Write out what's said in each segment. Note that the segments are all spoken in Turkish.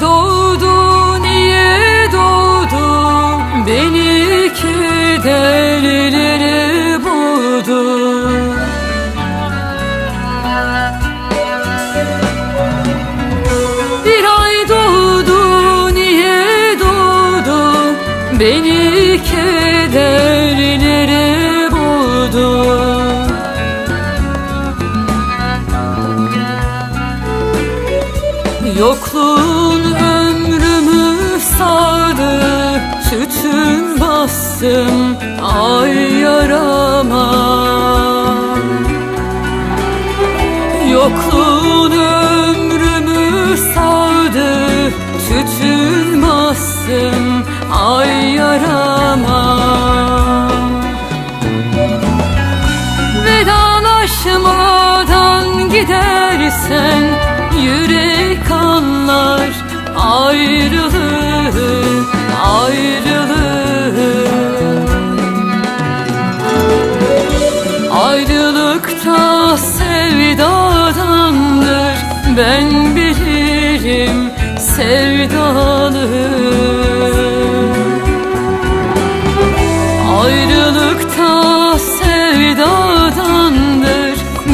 doğdu niye doğdu? Beni kederleri boğdu Bir ay doğdu niye doğdu? Beni kederleri boğdu Yokluğun ömrümü sardı Tütün bastım ay yarama. Yokluğun ömrümü sardı Tütün bastım ay yarama Ayrılıkta sevdadandır. Ben bilirim sevdalı. Ayrılıkta sevdadandır.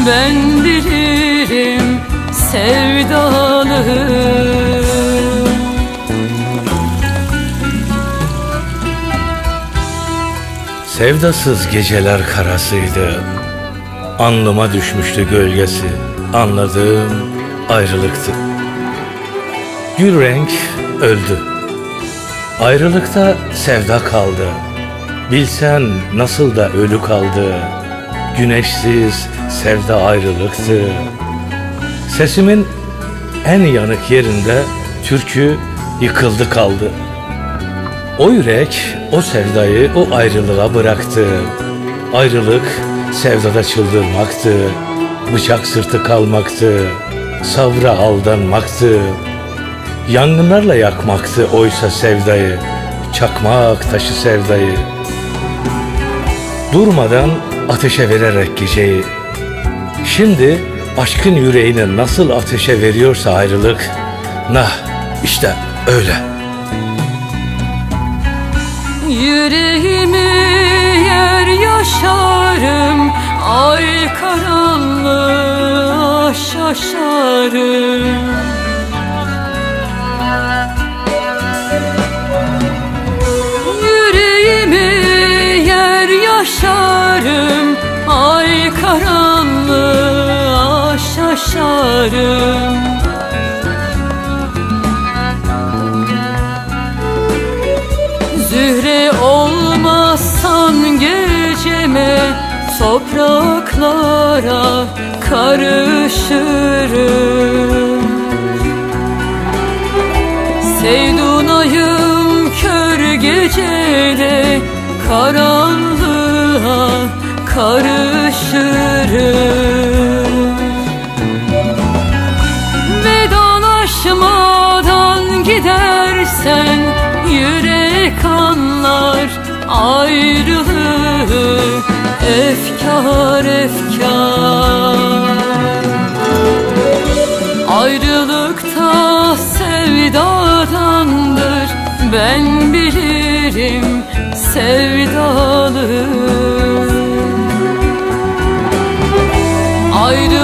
Ben bilirim sevdalı. Sevdasız geceler karasıydı Anlıma düşmüştü gölgesi. Anladığım ayrılıktı. Gül renk öldü. Ayrılıkta sevda kaldı. Bilsen nasıl da ölü kaldı. Güneşsiz sevda ayrılıktı. Sesimin en yanık yerinde Türkü yıkıldı kaldı. O yürek o sevdayı o ayrılığa bıraktı. Ayrılık sevdada çıldırmaktı. Bıçak sırtı kalmaktı. Savra aldanmaktı. Yangınlarla yakmaktı oysa sevdayı. Çakmak taşı sevdayı. Durmadan ateşe vererek geceyi. Şimdi aşkın yüreğini nasıl ateşe veriyorsa ayrılık. Nah işte öyle. Yüreğimi şaşarım Yüreğimi yer yaşarım Ay karanlığa şaşarım. Zühre olmazsan geceme Topraklara karışırım. Sevdunayım kör gecede Karanlığa karışırım. Vedalaşmadan gidersen yürek anlar ayrılığı efkar efkar sevdadandır. Ben bilirim sevdalı. Ayrılıkta